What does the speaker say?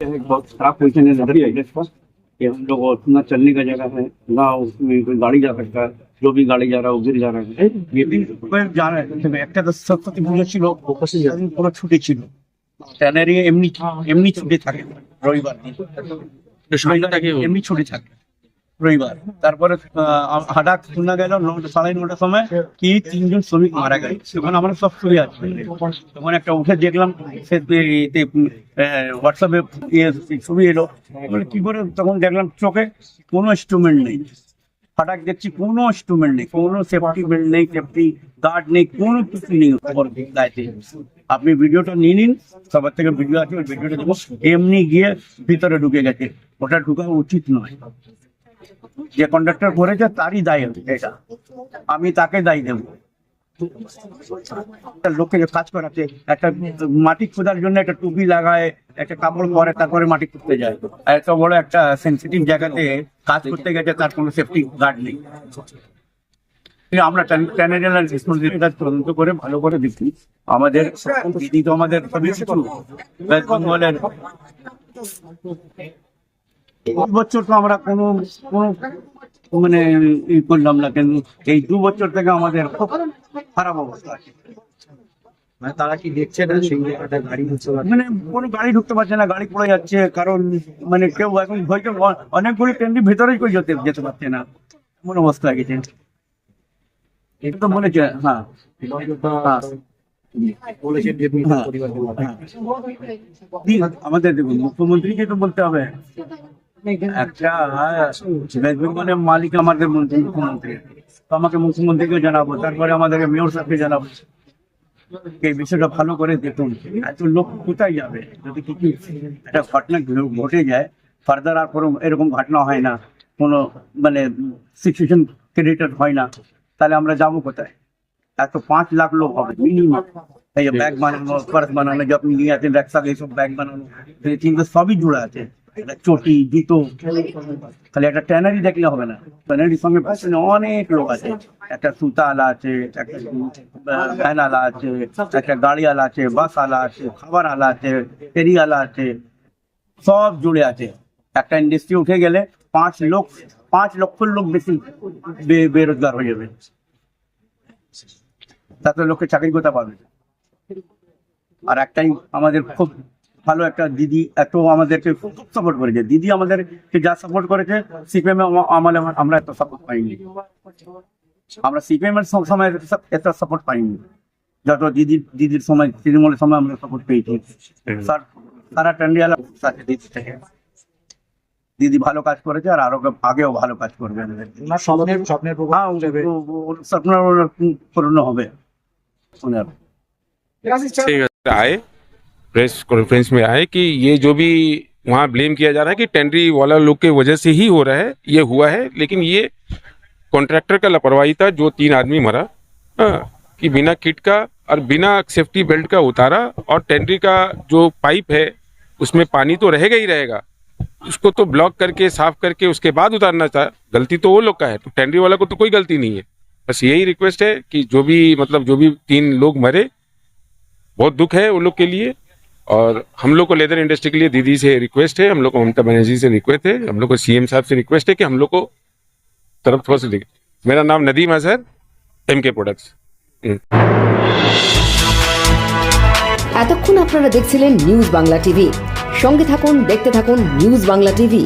एक बहुत खराब पोजीशन है नदी है पर कि हम लोग को ना चलने का जगह है ना उसमें कोई गाड़ी जा सकता है जो भी गाड़ी जा रहा है वो गिर जा रहा है ये भी कोई जा रहा है তবে একটা তো সরস্বতী পুজো ছিল সেদিন পুরো ছুটি ছিল ট্যানারি এমনি এমনি ছুটি থাকে রবিবার দিন সময়টাকে এমনি ছুটি থাকে রবিবার। তারপরে হঠাৎ শোনা গেল সাড়ে নটার সময় কি তিনজন শ্রমিক মারা গেল। তখন আমরা সব ছবি আছে। তখন একটা উঠে দেখলাম হোয়াটসঅ্যাপে ছবি এলো। কি করে তখন দেখলাম, চোখে কোনো ইনস্ট্রুমেন্ট নেই। হঠাৎ দেখছি কোনো ইনস্ট্রুমেন্ট নেই, কোনো সেফটি বেল্ট নেই সেফটি গার্ড নেই, কোনো কিছু নেই। গায়েতে আপনি ভিডিওটা নিয়ে নিন, সবার থেকে ভিডিও আছে, ওই ভিডিওটা দেবো এমনি গিয়ে ভিতরে ঢুকে গেছে। ওটা ঢুকা উচিত নয়। যে কন্ডাক্টর করেছে তারই দায় এটা। আমি তাকে দায়ী দেবো। লোককে যে কাজ করাচ্ছে, একটা মাটি খোঁজার জন্য একটা টুপি লাগায়, একটা কাপড় পরে, তারপরে মাটি খুঁজতে যায়। এত বড় একটা সেন্সিটিভ জায়গাতে কাজ করতে গেছে, তার কোনো সেফটি গার্ড নেই। আমরা তদন্ত করে ভালো করে দিচ্ছি আমাদের দিদি তো বেঙ্গলের এই বছর তো আমরা কোনো কোনো মানে ই করলাম না কিন্তু এই দু বছর থেকে আমাদের খুব খারাপ অবস্থা আছে। মানে তারা কি দেখছে না সেই জায়গাটা গাড়ি ঢুকতে পারছে মানে কোনো গাড়ি ঢুকতে পারছে না গাড়ি পড়ে যাচ্ছে কারণ মানে কেউ এখন হয়তো অনেকগুলি ট্রেনটি ভেতরেই কেউ যেতে যেতে পারছে না। এমন অবস্থা হয়ে গেছে। এটা তো বলেছে হ্যাঁ। হ্যাঁ। হ্যাঁ। আমাদের দেখুন মুখ্যমন্ত্রীকে তো বলতে হবে। একটা ওয়েস্ট বেঙ্গলের মালিক আমাদের মুখ্যমন্ত্রী। তো আমাকে মুখ্যমন্ত্রীকে জানাব, তারপরে আমাদেরকে মেয়র সাহেবকে জানাব। এই বিষয়টা ভালো করে দেখুন, এত লোক কোথায় যাবে? যদি কিছু একটা ঘটনা ঘটে যায় ফার্দার আর কোনো এরকম ঘটনা হয় না, কোনো মানে সিচুয়েশন ক্রিয়েটেড হয় না, তাহলে আমরা যাব কোথায়? এত পাঁচ লাখ লোক হবে মিনিমাম এই ব্যাগ বানানো পার্স বানানো, যখন নিয়ে আছেন ব্যাগ এইসব ব্যাগ বানানো সবই জুড়ে আছে। চটি, জুতো, খালি একটা ট্যানারি দেখলে হবে না। ট্যানারির সঙ্গে পেছনে অনেক লোক আছে। একটা সুতা আলা আছে, একটা ভ্যান আছে, একটা গাড়ি আলা আছে বাস আলা আছে খাবার আলা আছে ফেরি আলা আছে, সব জুড়ে আছে। একটা ইন্ডাস্ট্রি উঠে গেলে পাঁচ লোক, পাঁচ লক্ষ লোক বেশি বেরোজগার হয়ে যাবে। তাতে লোকে চাকরি করতে পারবে আর একটাই আমাদের খুব ভালো একটা দিদি এত আমাদেরকে খুব সাপোর্ট করেছে। দিদি আমাদেরকে যা সাপোর্ট করেছে সিপিএম আমলে আমরা এত সাপোর্ট পাইনি। আমরা সিপিএম এর সময় এত সাপোর্ট পাইনি। যত দিদির দিদির সময় তৃণমূলের সময় আমরা সাপোর্ট পেয়েছি। স্যার সারা টান্ডিয়ালা সাথে দিদি থেকে। দিদি ভালো কাজ করেছে আর আরও আগেও ভালো কাজ করবে। স্বপ্নের হ্যাঁ, পূর্ণ হবে। ঠিক আছে। प्रेस कॉन्फ्रेंस में आए कि ये जो भी वहाँ ब्लेम किया जा रहा है कि टेंडरी वाला लोग के वजह से ही हो रहा है ये हुआ है लेकिन ये कॉन्ट्रैक्टर का लापरवाही था जो तीन आदमी मरा। हाँ, कि बिना किट का और बिना सेफ्टी बेल्ट का उतारा और टेंडरी का जो पाइप है उसमें पानी तो रहेगा ही रहेगा। उसको तो ब्लॉक करके साफ़ करके उसके बाद उतारना था। गलती तो वो लोग का है तो टेंडरी वाला को तो कोई गलती नहीं है। बस यही रिक्वेस्ट है कि जो भी मतलब जो भी तीन लोग मरे बहुत दुख है उन लोग के लिए। और हम लोग को लेदर इंडस्ट्री के लिए दीदी से रिक्वेस्ट है हम लोग को ममता बनर्जी से रिक्वेस्ट है हम लोग को सीएम साहब से रिक्वेस्ट है कि हम लोग को तरफ थोड़ा सा देखें मेरा नाम Nadeem Azhar M K products এতক্ষণ আপনারা দেখছিলেন নিউজ বাংলা টিভি সঙ্গে থাকুন দেখতে থাকুন নিউজ বাংলা টিভি